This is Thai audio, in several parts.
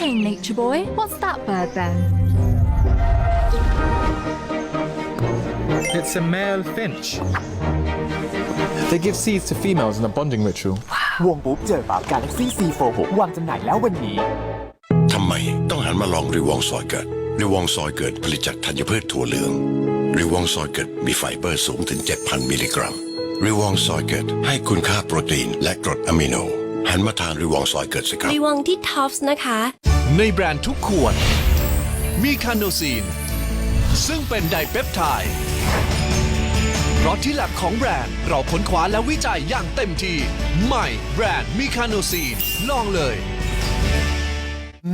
Okay, nature boy, what's that bird then? It's a male finch. They give seeds to females in a bonding ritual. วงปุ๊บเจอปั๊บ Galaxy C46 วางจำหน่ายแล้ววันนี้ ทำไมต้องหันมาลองริวองซอยเกิดริวองซอยเกิดผลิตจากธัญพืชถั่วเหลืองริวองซอยเกิดมีไฟเบอร์สูงถึง 7,000 มิลลิกรัมริวองซอยเกิดให้คุณค่าโปรตีนและกรดอะมิโน หันมาทานริวองซอยเกิดสิครับ รีวังที่ท็อปส์นะคะ ในแบรนด์ทุกขวด มีคาโนซีน ซึ่งเป็นไดเปปไทด์เพราะที่แลบของแบรนด์ เราค้นคว้าและวิจัยอย่างเต็มที่ ใหม่แบรนด์มีคาโนซีน ลองเลย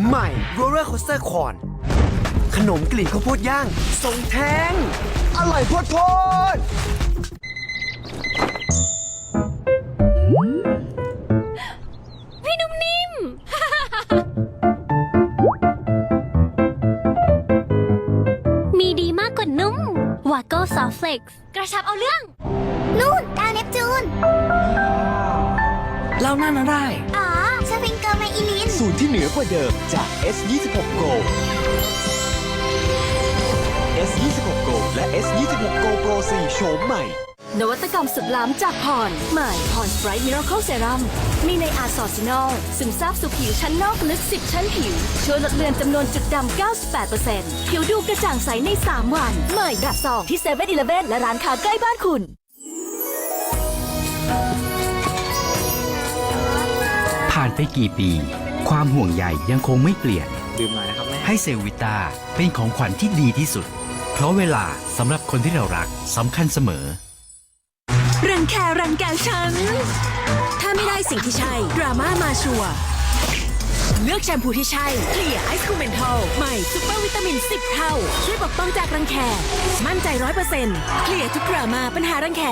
ใหม่โรลเลอร์โคสเตอร์คอนขนมกลิ่นข้าวโพดย่างทรงแทง อร่อยโพดโพด วาโก้ซอฟเฟล็กซ์กระชับเอาเรื่อง นู่นดาวเนปจูนเราหน้านะได้ อ๋อสฟิงเกอร์ไมอิลิน สูตรที่เหนือกว่าเดิมจาก S26 Go S26 Go และ S26 Go Pro 4 โฉมใหม่ นวัตกรรมสุดล้ำจากพรใหม่พรสไปร์มิราเคิลเซรั่มมีในอาร์ซอซินอลซึมซาบสู่ผิวชั้นนอกลึก 10 ชั้นผิว ช่วยลดเลือนจำนวนจุดดำ 98%ผิวดูกระจ่างใสใน 3 วัน ใหม่แบบซองที่7 e เ e ่ e อและร้านค้าใกล้บ้านคุณผ่านไปกี่ปี ความห่วงใยยังคงไม่เปลี่ยน ดื่มหน่อยนะครับแม่ ให้เซลวิตาเป็นของขวัญที่ดีที่สุด เพราะเวลาสำหรับคนที่เรารักสำคัญเสมอ รังแครังแกฉัน ถ้าไม่ได้สิ่งที่ใช่ ดราม่ามาชัวร์เลือกแชมพูที่ใช่เคลียร์ไอซ์คูเมนทอลใหม่ซุปเปอร์วิตามิน 10 เท่า ช่วยปกป้องจากรังแค มั่นใจร้อยเปอร์เซ็นต์เคลียร์ทุกดราม่าปัญหารังแค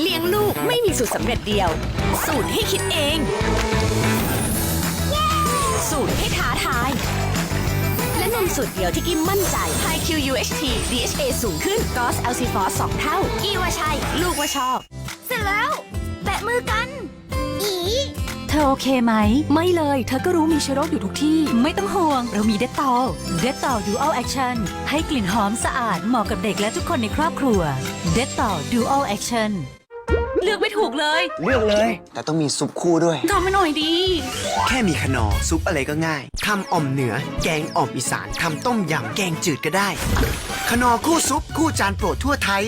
เลี้ยงลูกไม่มีสูตรสำเร็จเดียว สูตรให้คิดเอง สูตรให้ท้าทาย นมสูตรเดียวที่กิมมั่นใจ High Q UHT DHA สูงขึ้น GOS LC Force 2เท่า กี่ว่าใช่ ลูกว่าชอบ เสร็จแล้ว แปะมือกัน อี เธอโอเคไหม ไม่เลย เธอก็รู้มีเชื้อโรคอยู่ทุกที่ ไม่ต้องห่วง เรามีเดตตอลเดตตอลดูอัลแอคชั่นให้กลิ่นหอมสะอาดเหมาะกับเด็กและทุกคนในครอบครัวเดตตอลดูอัลแอคชั่น เลือกไม่ถูกเลยเลือกเลย แต่ต้องมีซุปคู่ด้วย ทำให้หน่อยดี แค่มีขนอซุปอะไรก็ง่ายทำอ่อมเหนือ แกงอ่อมอีสานทำต้มยำแกงจืดก็ได้ ขนอคู่ซุปคู่จานโปรดทั่วไทย